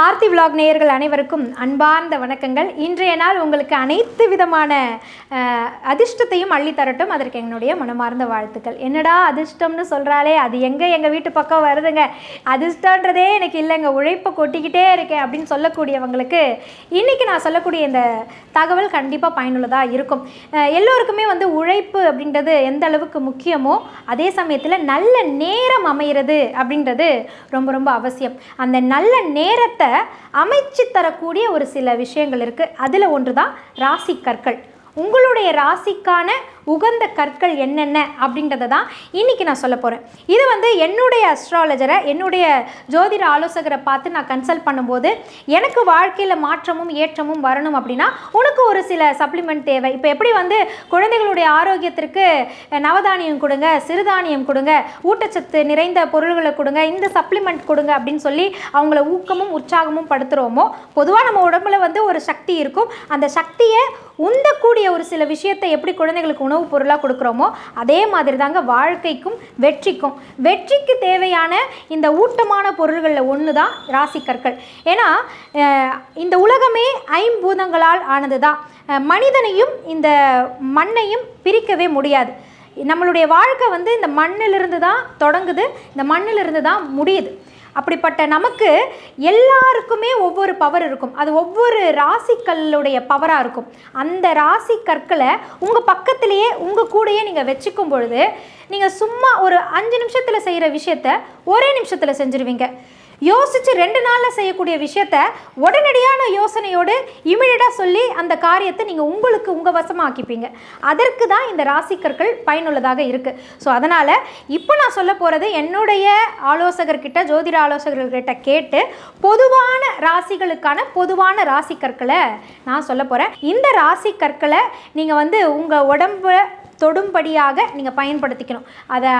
Aarthi vlog நேயர்கள் அனைவருக்கும் அன்பார்ந்த வணக்கங்கள். இன்றைய நாள் உங்களுக்கு அனைத்து விதமான அதிர்ஷ்டத்தையும் அள்ளித்தரட்டும் அதற்கு என்னுடைய மனமார்ந்த வாழ்த்துக்கள். என்னடா அதிர்ஷ்டம்னு சொல்கிறாலே அது எங்கே எங்கள் வீட்டு பக்கம் வருதுங்க. அதிர்ஷ்டன்றதே எனக்கு இல்லைங்க உழைப்பை கொட்டிக்கிட்டே இருக்கேன் அப்படின்னு சொல்லக்கூடியவங்களுக்கு இன்றைக்கி நான் சொல்லக்கூடிய இந்த தகவல் கண்டிப்பாக பயனுள்ளதாக இருக்கும். எல்லோருக்குமே வந்து உழைப்பு அப்படின்றது எந்த அளவுக்கு முக்கியமோ அதே சமயத்தில் நல்ல நேரம் அமைகிறது அப்படின்றது ரொம்ப ரொம்ப அவசியம். அந்த நல்ல நேரத்தை அமைச்சு தரக்கூடிய ஒரு சில விஷயங்கள் இருக்குது அதில் ஒன்று தான் ராசி கற்கள் உங்களுடைய ராசிக்கான உகந்த கற்கள் என்னென்ன அப்படின்றத தான் இன்றைக்கி நான் சொல்ல போகிறேன் இது வந்து என்னுடைய அஸ்ட்ராலஜரை என்னுடைய ஜோதிட ஆலோசகரை பார்த்து நான் கன்சல்ட் பண்ணும்போது எனக்கு வாழ்க்கையில் மாற்றமும் ஏற்றமும் வரணும் அப்படின்னா உனக்கு ஒரு சில சப்ளிமெண்ட் தேவை. இப்போ எப்படி வந்து குழந்தைகளுடைய ஆரோக்கியத்திற்கு நவதானியம் கொடுங்க சிறுதானியம் கொடுங்க ஊட்டச்சத்து நிறைந்த பொருள்களை கொடுங்க இந்த சப்ளிமெண்ட் கொடுங்க அப்படின்னு சொல்லி அவங்கள ஊக்கமும் உற்சாகமும் படுத்துகிறோமோ பொதுவாக நம்ம உடம்புல வந்து ஒரு சக்தி இருக்கும். அந்த சக்தியை உந்தக்கூடிய ஒரு சில விஷயத்தை எப்படி குழந்தைகளுக்கு உணவுப் பொருளாக கொடுக்குறோமோ அதே மாதிரி தாங்க வாழ்க்கைக்கும் வெற்றிக்கும். வெற்றிக்கு தேவையான இந்த ஊட்டமான பொருள்களில் ஒன்று தான் ராசிக்கற்கள். ஏன்னா இந்த உலகமே ஐம்பூதங்களால் ஆனது தான் மனிதனையும் இந்த மண்ணையும் பிரிக்கவே முடியாது. நம்மளுடைய வாழ்க்கை வந்து இந்த மண்ணிலிருந்து தான் தொடங்குது இந்த மண்ணிலிருந்து தான் முடியுது. அப்படிப்பட்ட நமக்கு எல்லாருக்குமே ஒவ்வொரு பவர் இருக்கும். அது ஒவ்வொரு ராசிக்கல்லுடைய பவராக இருக்கும். அந்த ராசி கற்களை உங்கள் பக்கத்திலேயே உங்கள் கூடயே நீங்கள் வச்சுக்கும் பொழுது நீங்கள் சும்மா ஒரு அஞ்சு நிமிஷத்தில் செய்கிற விஷயத்த ஒரே நிமிஷத்தில் செஞ்சுருவீங்க. யோசித்து ரெண்டு நாளில் செய்யக்கூடிய விஷயத்த உடனடியான யோசனையோடு இமிடியட்டாக சொல்லி அந்த காரியத்தை நீங்கள் உங்களுக்கு உங்கள் வசமாக்கிப்பீங்க அதற்கு தான் இந்த ராசிக்கற்கள் பயனுள்ளதாக இருக்குது ஸோ அதனால் இப்போ நான் சொல்ல போகிறது என்னுடைய ஆலோசகர்கிட்ட ஜோதிட ஆலோசகர்கிட்ட கேட்டு பொதுவான ராசிகளுக்கான பொதுவான ராசி கற்களை நான் சொல்ல போகிறேன் இந்த ராசி கற்களை நீங்கள் வந்து உங்கள் உடம்பு தொடும்படியாக நீங்கள் பயன்படுத்திக்கணும். அதை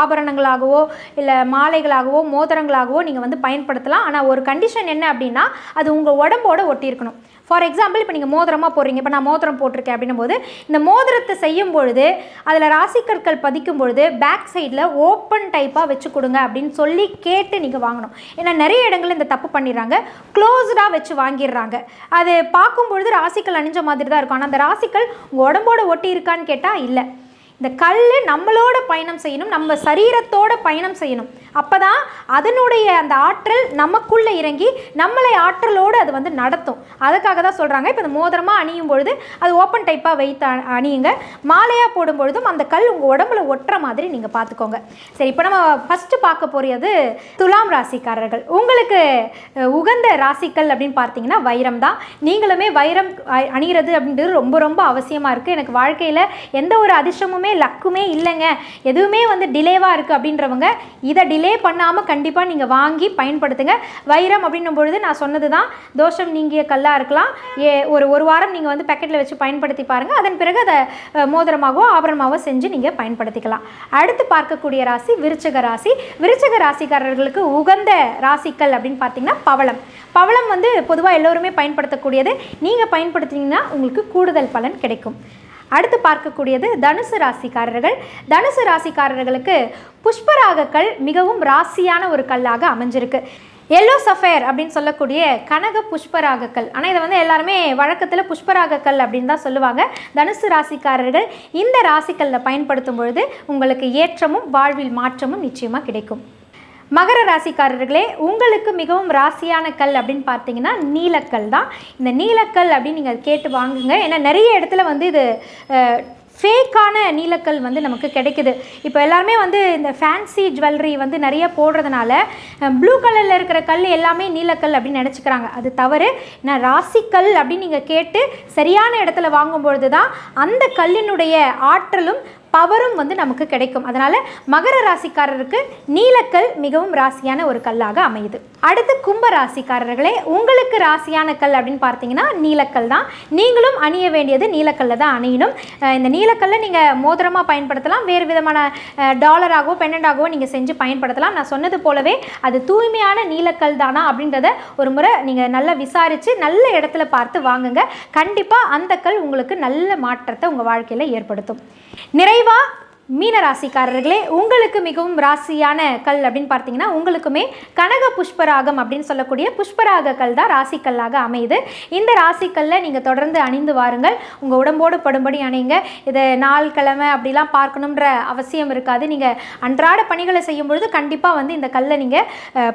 ஆபரணங்களாகவோ இல்லை மாலைகளாகவோ மோதிரங்களாகவோ நீங்கள் வந்து பயன்படுத்தலாம். ஆனால் ஒரு கண்டிஷன் என்ன அப்படின்னா அது உங்கள் உடம்போட ஒட்டியிருக்கணும். ஃபார் எக்ஸாம்பிள் இப்போ நீங்கள் மோதிரமாக போடுறீங்க. இப்போ நான் மோதிரம் போட்டிருக்கேன் அப்படின்னும் போது இந்த மோதிரத்தை செய்யும் பொழுது அதில் ராசிக்கற்கள் பதிக்கும் பொழுது பேக் சைடில் ஓப்பன் டைப்பாக வச்சு கொடுங்க அப்படின்னு சொல்லி கேட்டு நீங்கள் வாங்கணும். ஏன்னா நிறைய இடங்களில் இந்த தப்பு பண்ணிடுறாங்க. க்ளோஸ்டாக வச்சு வாங்கிடுறாங்க. அது பார்க்கும் பொழுது ராசிக்கல் அணிஞ்ச மாதிரி தான் இருக்கும். ஆனால் அந்த ராசிக்கல் உங்கள் உடம்போட ஒட்டி இருக்கான்னு கேட்டால் இல்லை. இந்த கல் நம்மளோட பயணம் செய்யணும் நம்ம சரீரத்தோட பயணம் செய்யணும். அப்போ தான் அதனுடைய அந்த ஆற்றல் நமக்குள்ளே இறங்கி நம்மளை ஆற்றலோடு அது வந்து நடத்தும். அதுக்காக தான் சொல்கிறாங்க இப்போ இந்த மோதிரமாக அணியும் பொழுது அது ஓப்பன் டைப்பாக வைத்து அணியுங்க. மாலையாக போடும் பொழுதும் அந்த கல் உங்கள் உடம்புல ஒட்டுற மாதிரி நீங்கள் பார்த்துக்கோங்க. சரி இப்போ நம்ம ஃபஸ்ட்டு பார்க்க போகிறது துலாம் ராசிக்காரர்கள். உங்களுக்கு உகந்த ராசிக்கல் அப்படின்னு பார்த்தீங்கன்னா வைரம் தான். நீங்களுமே வைரம் அணிகிறது அப்படின்றது ரொம்ப ரொம்ப அவசியமாக இருக்குது எனக்கு வாழ்க்கையில் எந்த ஒரு அதிர்ஷ்டமுமே லக்குமே இல்லைங்க. எதுவுமே வந்து டிலேவாக இருக்குது அப்படின்றவங்க இதை டிலே பண்ணாமல் கண்டிப்பாக நீங்கள் வாங்கி பயன்படுத்துங்க. வைரம் அப்படின்னும் பொழுது நான் சொன்னது தான் தோஷம் நீங்கிய கல்லாக இருக்கலாம். ஏ ஒரு ஒரு வாரம் நீங்கள் வந்து பேக்கெட்டில் வச்சு பயன்படுத்தி பாருங்கள் அதன் பிறகு அதை மோதிரமாகவோ ஆபரணமாகவோ செஞ்சு நீங்கள் பயன்படுத்திக்கலாம். அடுத்து பார்க்கக்கூடிய ராசி விருச்சக ராசி. விருச்சக ராசிக்காரர்களுக்கு உகந்த ராசிக்கல் அப்படின்னு பார்த்தீங்கன்னா பவளம். பவளம் வந்து பொதுவாக எல்லோருமே பயன்படுத்தக்கூடியது. நீங்கள் பயன்படுத்தினீங்கன்னா உங்களுக்கு கூடுதல் பலன் கிடைக்கும். அடுத்து பார்க்கக்கூடியது தனுசு ராசிக்காரர்கள். தனுசு ராசிக்காரர்களுக்கு புஷ்பராகக்கள் மிகவும் ராசியான ஒரு கல்லாக அமைஞ்சிருக்கு. எல்லோ சஃபேர் அப்படின்னு சொல்லக்கூடிய கனக புஷ்பராகக்கல் ஆனால் இதை வந்து எல்லாருமே வழக்கத்தில் புஷ்பராகக்கல் அப்படின்னு தான் சொல்லுவாங்க. தனுசு ராசிக்காரர்கள் இந்த ராசிக்கல்ல பயன்படுத்தும் பொழுது உங்களுக்கு ஏற்றமும் வாழ்வில் மாற்றமும் நிச்சயமாக கிடைக்கும். மகர ராசிக்காரர்களே உங்களுக்கு மிகவும் ராசியான கல் அப்படின்னு பார்த்தீங்கன்னா நீலக்கல் தான். இந்த நீலக்கல் அப்படின்னு நீங்கள் கேட்டு வாங்குங்க. ஏன்னா நிறைய இடத்துல வந்து இது ஃபேக்கான நீலக்கல் வந்து நமக்கு கிடைக்குது. இப்போ எல்லாருமே வந்து இந்த ஃபேன்சி ஜுவல்லரி வந்து நிறைய போடுறதுனால ப்ளூ கலரில் இருக்கிற கல் எல்லாமே நீலக்கல் அப்படின்னு நினச்சிக்கிறாங்க. அது தவறு. நான் ராசிக்கல் அப்படின்னு நீங்கள் கேட்டு சரியான இடத்துல வாங்கும்பொழுது தான் அந்த கல்லினுடைய ஆற்றலும் பவரும் வந்து நமக்கு கிடைக்கும். அதனால் மகர ராசிக்காரருக்கு நீலக்கல் மிகவும் ராசியான ஒரு கல்லாக அமையுது. அடுத்து கும்ப ராசிக்காரர்களே உங்களுக்கு ராசியான கல் அப்படின்னு பார்த்தீங்கன்னா நீலக்கல் தான். நீங்களும் அணிய வேண்டியது நீலக்கல்ல தான் அணியணும். இந்த நீலக்கல்லை நீங்கள் மோதிரமாக பயன்படுத்தலாம். வேறு விதமான டாலராகவோ பெண்டண்டாகவோ நீங்கள் செஞ்சு பயன்படுத்தலாம். நான் சொன்னது போலவே அது தூய்மையான நீலக்கல் தானா அப்படின்றத ஒரு முறை நீங்கள் நல்லா விசாரித்து நல்ல இடத்துல பார்த்து வாங்குங்க. கண்டிப்பாக அந்த கல் உங்களுக்கு நல்ல மாற்றத்தை உங்கள் வாழ்க்கையில் ஏற்படுத்தும். Deva மீன ராசிக்காரர்களே உங்களுக்கு மிகவும் ராசியான கல் அப்படின்னு பார்த்தீங்கன்னா உங்களுக்குமே கனக புஷ்பராகம் அப்படின்னு சொல்லக்கூடிய புஷ்பராக கல் தான் ராசிக்கல்லாக அமையுது. இந்த ராசிக்கல்ல நீங்கள் தொடர்ந்து அணிந்து வாருங்கள். உங்கள் உடம்போடு படும்படி அணிங்க. இதை நாள் கிழமை அப்படிலாம் பார்க்கணுன்ற அவசியம் இருக்காது. நீங்கள் அன்றாட பணிகளை செய்யும் பொழுது கண்டிப்பாக வந்து இந்த கல்லை நீங்கள்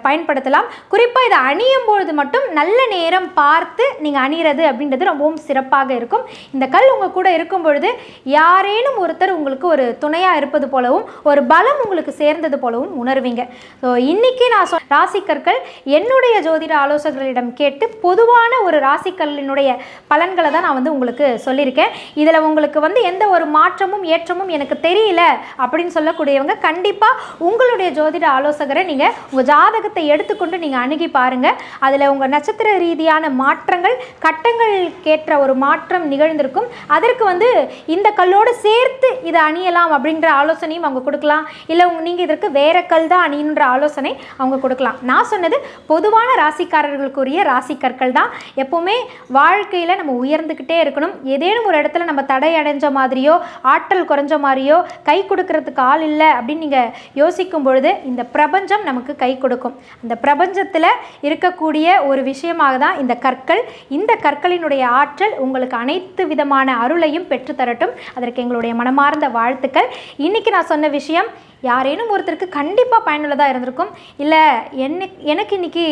பயன்படுத்தலாம். குறிப்பாக இதை அணியும் பொழுது மட்டும் நல்ல நேரம் பார்த்து நீங்கள் அணிகிறது அப்படின்றது ரொம்பவும் சிறப்பாக இருக்கும். இந்த கல் உங்கள் கூட இருக்கும் பொழுது யாரேனும் ஒருத்தர் உங்களுக்கு ஒரு துணை துணையாக இருப்பது போலவும் ஒரு பலம் உங்களுக்கு சேர்ந்தது போலவும் உணர்வீங்க. ஸோ இன்னைக்கு நான் சொ ராசிக்கற்கள் என்னுடைய ஜோதிட ஆலோசகர்களிடம் கேட்டு பொதுவான ஒரு ராசிக்கல்லினுடைய பலன்களை தான் நான் வந்து உங்களுக்கு சொல்லியிருக்கேன். இதில் உங்களுக்கு வந்து எந்த ஒரு மாற்றமும் ஏற்றமும் எனக்கு தெரியல அப்படின்னு சொல்லக்கூடியவங்க கண்டிப்பாக உங்களுடைய ஜோதிட ஆலோசகரை நீங்கள் உங்கள் ஜாதகத்தை எடுத்துக்கொண்டு நீங்கள் அணுகி பாருங்கள் அதில் உங்கள் நட்சத்திர ரீதியான மாற்றங்கள் கட்டங்கள் கட்டங்களுக்கேற்ற ஒரு மாற்றம் நிகழ்ந்திருக்கும். அதற்கு வந்து இந்த கல்லோடு சேர்த்து இதை அணியலாம் அப்படின்ற ஆலோசனையும் அவங்க கொடுக்கலாம். இல்லை நீங்கள் இதற்கு வேற கல் தான் அணியணுன்ற ஆலோசனை அவங்க கொடுக்கலாம். நான் சொன்னது பொதுவான ராசிக்காரர்களுக்குரிய ராசி கற்கள் தான். எப்போவுமே வாழ்க்கையில் நம்ம உயர்ந்துக்கிட்டே இருக்கணும். ஏதேனும் ஒரு இடத்துல நம்ம தடை அடைஞ்ச மாதிரியோ ஆற்றல் குறைஞ்ச மாதிரியோ கை கொடுக்கறதுக்கு ஆள் இல்லை அப்படின்னு நீங்கள் யோசிக்கும் பொழுது இந்த பிரபஞ்சம் நமக்கு கை கொடுக்கும். அந்த பிரபஞ்சத்தில் இருக்கக்கூடிய ஒரு விஷயமாக தான் இந்த கற்கள். இந்த கற்களினுடைய ஆற்றல் உங்களுக்கு அனைத்து விதமான அருளையும் பெற்றுத்தரட்டும். அதற்கு எங்களுடைய மனமார்ந்த வாழ்த்துக்கள். இன்றைக்கி நான் சொன்ன விஷயம் யாரேனும் ஒருத்தருக்கு கண்டிப்பாக பயனுள்ளதாக இருந்திருக்கும். இல்லை என்ன எனக்கு இன்னைக்கு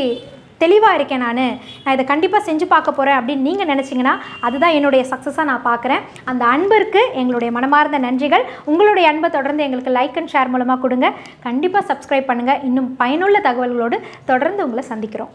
தெளிவாக இருக்கேன் நான். நான் இதை கண்டிப்பாக செஞ்சு பார்க்க போகிறேன் அப்படின்னு நீங்கள் நினச்சிங்கன்னா அதுதான் என்னுடைய சக்ஸஸாக நான் பார்க்குறேன். அந்த அன்பிற்கு எங்களுடைய மனமார்ந்த நன்றிகள். உங்களுடைய அன்பை தொடர்ந்து எங்களுக்கு லைக் அண்ட் ஷேர் மூலமாக கொடுங்க. கண்டிப்பாக சப்ஸ்கிரைப் பண்ணுங்கள் இன்னும் பயனுள்ள தகவல்களோடு தொடர்ந்து உங்களை சந்திக்கிறோம்.